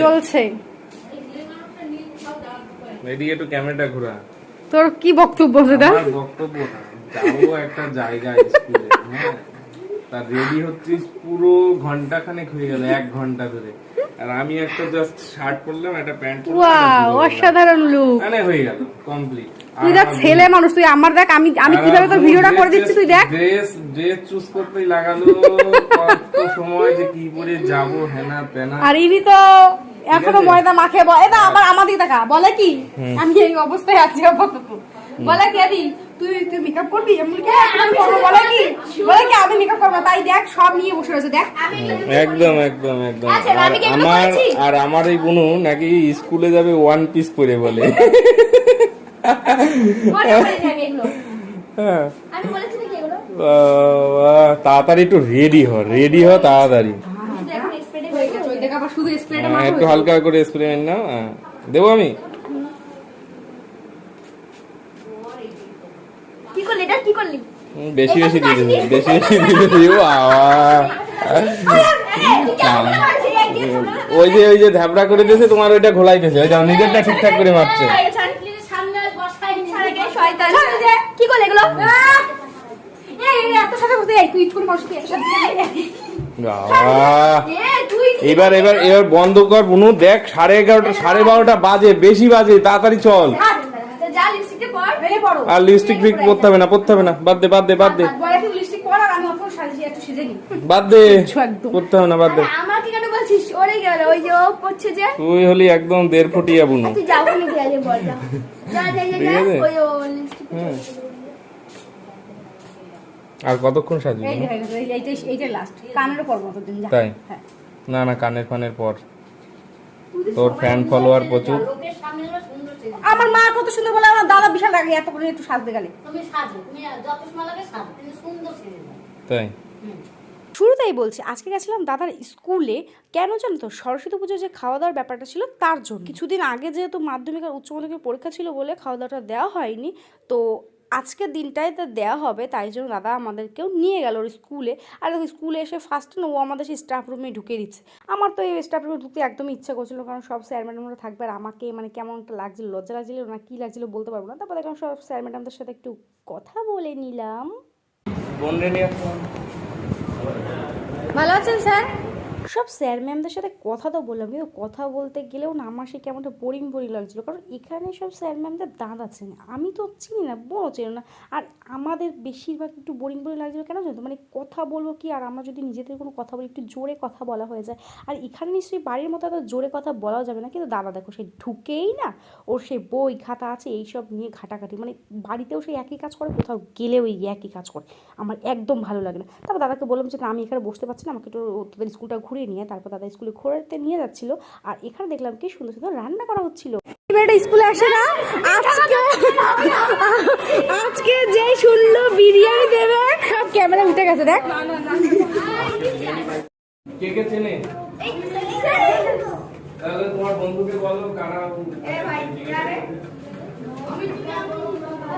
চলছে এদিকে একটু ক্যামেরাটা ঘোরা। তোর কি বক্তব্য সেটা? আমার বক্তব্য না যাব একটা জায়গায় স্কুলে হ্যাঁ। তার রেডি হচ্ছিস পুরো ঘণ্টা খানেক হয়ে গেল এক ঘণ্টা ধরে। আর আমি একটা জাস্ট শার্ট পরলাম একটা প্যান্ট ওয়াও অসাধারণ লুক মানে হয়ে গেল কমপ্লিট তুই দেখ ছেলে মানুষ তুই আমার দেখ আমি আমি কীভাবে তোর ভিডিওটা করে দিচ্ছি তুই দেখ। ড্রেস ড্রেস চুজ করতেই লাগালো কত সময় যে কি পরে যাব হেনা তেনা আর ইনি তো এখনও ময়দা মাখে বলে এটা আবার আমাদের দেখা বলে কি? আমি এই অবস্থায় আছি আপাতত। বলে কি আদি তুই তুই মেকআপ করবি? আমি "হ্যাঁ, করব।" বলে কি? বলে কি আমি মেকআপ করব তাই দেখ সব নিয়ে বসে রয়েছে দেখ। একদম একদম একদম। আচ্ছা, আমার আর আমার এই বোনু নাকি স্কুলে যাবে ওয়ান পিস পরে বলে। নি। হ্যাঁ। তাড়াতাড়ি একটু রেডি হ রেডি হ তাড়াতাড়ি। হয়ে আবার শুধু স্প্রেটা হ্যাঁ, মাখা একটু হালকা করে স্প্রে নাও না দেবো আমি? কি করলি এটা? কি করলি? বেশি বেশি দিয়ে দেবে বেশি বেশি দিয়ে বাবা ওই যে ওই যে ধ্যাবড়া করে দিয়েছে তোমার ওইটা ঘোলাইতেছে ওই যাও নিজেরটা ঠিকঠাক করে মারছে। কি করলি এগুলো? এত সাথে বসে, তুই ইটকুনি বসবি, এত সাথে এবার এবার এবার বন্ধ কর বুনু দেখ সাড়ে এগারোটা সাড়ে বারোটা বাজে বেশি বাজে তাড়াতাড়ি চল। আর লিপস্টিক ফিক পরতে হবে না পরতে হবে না বাদ দে বাদ দে বাদ দে। বাদ দে। করতে হবে না বাদ দে তুই হলি একদম দেড় ফুটিয়া বুনু ঠিক আছে? হুম। আর কতক্ষণ সাজবি এই যে হয়ে গেছে, এই- এইটাই এইটাই লাস্ট কানেরও পর মতো দিন তাই? হ্যাঁ না না কানের ফানের পর। তোর ফ্যান ফলোয়ার প্রচুর। আমার মা কত সুন্দর বলে আমার দাদা বিশাল লাগে এত করে একটু সাজতে গেলে। তুমি সাজো তুমি যত সময় লাগে সাজো কিন্তু সুন্দর সেজে তাই? শুরুতেই বলছি আজকে গেছিলাম দাদার স্কুলে। কেন জানো তো সরস্বতী পুজোর যে খাওয়া দাওয়ার ব্যাপারটা ছিল তার জন্য। কিছুদিন আগে যেহেতু মাধ্যমিক আর উচ্চ মাধ্যমিক পরীক্ষা ছিল বলে খাওয়া দাওয়াটা দেওয়া হয়নি তো আজকের দিনটাই তো দেওয়া হবে তাই জন্য দাদা আমাদেরকেও নিয়ে গেল ওর স্কুলে। আর দেখো স্কুলে এসে ফার্স্ট ও আমাদের সেই স্টাফ রুমে ঢুকে দিচ্ছে। আমার তো এই স্টাফ রুমে ঢুকতে একদমই ইচ্ছা করছিল কারণ সব স্যার ম্যাডামরা থাকবে আর আমাকে মানে কেমন একটা লাগছিল লজ্জা লাগছিল না কী লাগছিল বলতে পারব না। তারপর দেখলাম সব স্যার ম্যাডামদের সাথে একটু কথা বলে নিলাম। ভালো আছেন স্যার সব স্যার ম্যামদের সাথে কথা তো বললাম, কিন্তু কথা বলতে গেলেও না আমার সে কেমনটা বোরিং বোরিং লাগছিল। কারণ এখানে সব স্যার ম্যামদের দাঁত আছে না আমি তো চিনি না, বড় চিনি না। আর আমাদের বেশিরভাগ একটু বোরিং বোরিং লাগছিল কেন জানো? মানে কথা বলব কি আর আমরা যদি নিজেদের কোনো কথা বলি, একটু জোরে কথা বলা হয়ে যায়। আর এখানে নিশ্চয়ই বাড়ির মতো এত জোরে কথা বলাও যাবে না। কিন্তু দাদা দেখো সেই ঢুকেই না, ওর সে বই খাতা আছে, এইসব নিয়ে ঘাটাঘাটি। মানে বাড়িতেও সেই একই কাজ করে, কোথাও গেলেও এই একই কাজ করে। আমার একদম ভালো লাগে না। তারপর দাদাকে বললাম যে, না, আমি এখানে বসতে পারছি না। আমাকে একটু, তোদের স্কুলটা ঘুরিয়ে নিয়ে তারপর দাদা স্কুলে ঘোরাতে নিয়ে যাচ্ছিল। আর এখানে দেখলাম কি সুন্দর সুন্দর রান্না করা হচ্ছিল। মেয়েটা স্কুলে আসে না? আজকে আজকে যে শুনলো বিরিয়ানি দেবে সব ক্যামেরা উঠে গেছে দেখ। কে কে চেনে? তাহলে তোমার বন্ধুকে বলো কারা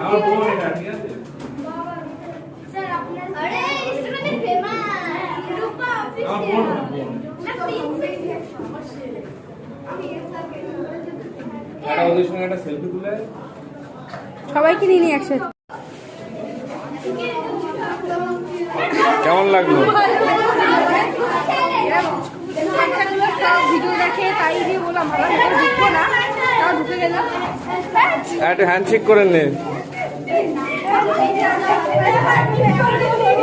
আমার বোন এটা ঠিক আছে আরে ইনস্টাগ্রামে ফেমাস রূপা আমার বোন বোন। একটা ওদের সঙ্গে একটা সেলফি তুলে সবাইকে নিয়ে নিয়ে একসাথে। কেমন লাগল? একটা হ্যান্ডশেক করে নে।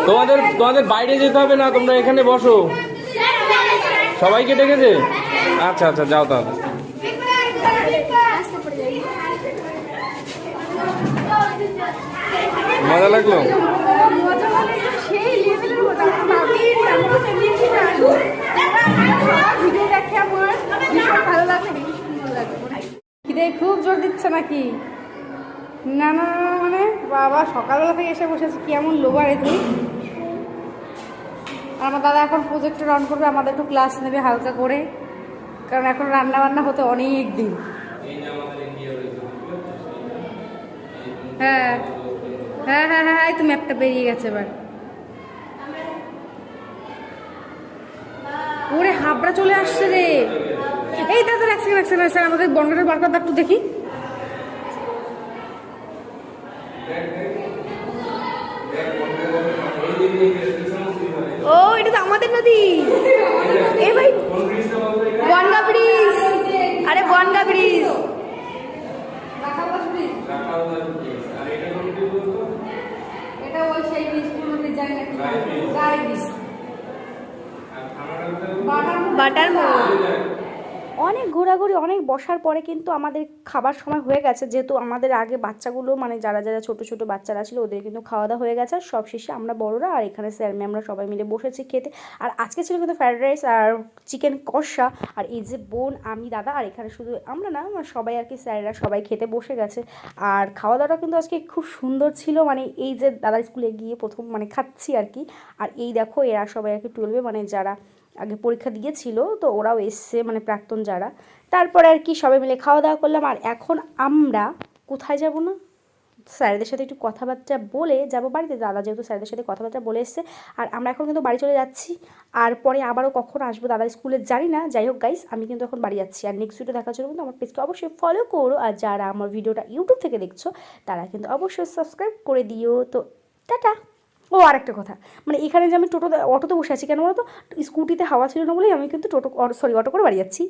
তোমাদের তোমাদের বাইরে যেতে হবে না, তোমরা এখানে বসো। সবাইকে ডেকেছে? আচ্ছা আচ্ছা যাও তাহলে। মজা লাগল? খুব জোর দিচ্ছে নাকি? না না না, মানে বাবা সকালবেলা থেকে এসে বসেছি কি এমন লোবারে তুই? আর আমার দাদা এখন প্রজেক্টর অন করবে আমাদের একটু ক্লাস নেবে হালকা করে কারণ এখন রান্না বান্না হতে অনেক দিন। হ্যাঁ হ্যাঁ হ্যাঁ হ্যাঁ এই তো ম্যাপটা বেরিয়ে গেছে এবার। ওরে হাবড়া চলে আসছে রে। এই দাদা এক সেকেন্ড স্যার আমাদের বনগাটের বারকারটা একটু দেখি। ও এটা তো আমাদের নদী। এ ভাই বনগা ব্রিজ। আরে বনগা ব্রিজ। এটা ওই সেই ব্রিজ। বাটার মোড় অনেক ঘোরাঘুরি, অনেক বসার পরে কিন্তু আমাদের খাবার সময় হয়ে গেছে। যেহেতু আমাদের আগে বাচ্চাগুলো মানে যারা যারা ছোট ছোট বাচ্চারা ছিল, ওদের কিন্তু খাওয়া দাওয়া হয়ে গেছে। আর সব শেষে আমরা বড়রা আর এখানে স্যার ম্যামরা সবাই মিলে বসেছি খেতে। আর আজকে ছিল কিন্তু ফ্রাইড রাইস আর চিকেন কষা। আর এই যে বোন, আমি, দাদা, আর এখানে শুধু আমরা না, আমার সবাই আর কি স্যাররা সবাই খেতে বসে গেছে। আর খাওয়া দাওয়াটা কিন্তু আজকে খুব সুন্দর ছিল। মানে এই যে দাদা স্কুলে গিয়ে প্রথম মানে খাচ্ছি আর কি। আর এই দেখো, এরা সবাই আর কি টুয়েলভে মানে যারা আগে পরীক্ষা দিয়েছিল, তো ওরাও এসছে মানে প্রাক্তন যারা। তারপরে আর কি সবাই মিলে খাওয়া দাওয়া করলাম। আর এখন আমরা কোথায় যাব না? স্যারদের সাথে একটু কথাবার্তা বলে যাব বাড়িতে। দাদা যেহেতু স্যারদের সাথে কথাবার্তা বলে এসছে। আর আমরা এখন কিন্তু বাড়ি চলে যাচ্ছি। আর পরে আবারও কখন আসব দাদা স্কুলে জানি না। যাই হোক গাইস আমি কিন্তু এখন বাড়ি যাচ্ছি। আর নেক্সট ভিডিও দেখার জন্য কিন্তু আমার পেজকে অবশ্যই ফলো করো। আর যারা আমার ভিডিওটা ইউটিউব থেকে দেখছ, তারা কিন্তু অবশ্যই সাবস্ক্রাইব করে দিও। তো টাটা! ও, আরেকটা কথা। মানে এখানে যে আমি টোটো অটোতে বসে আছি কেন বলতো? স্কুটিতে হাওয়া ছিল না বলেই আমি কিন্তু টোটো সরি অটো করে বাড়ি যাচ্ছি।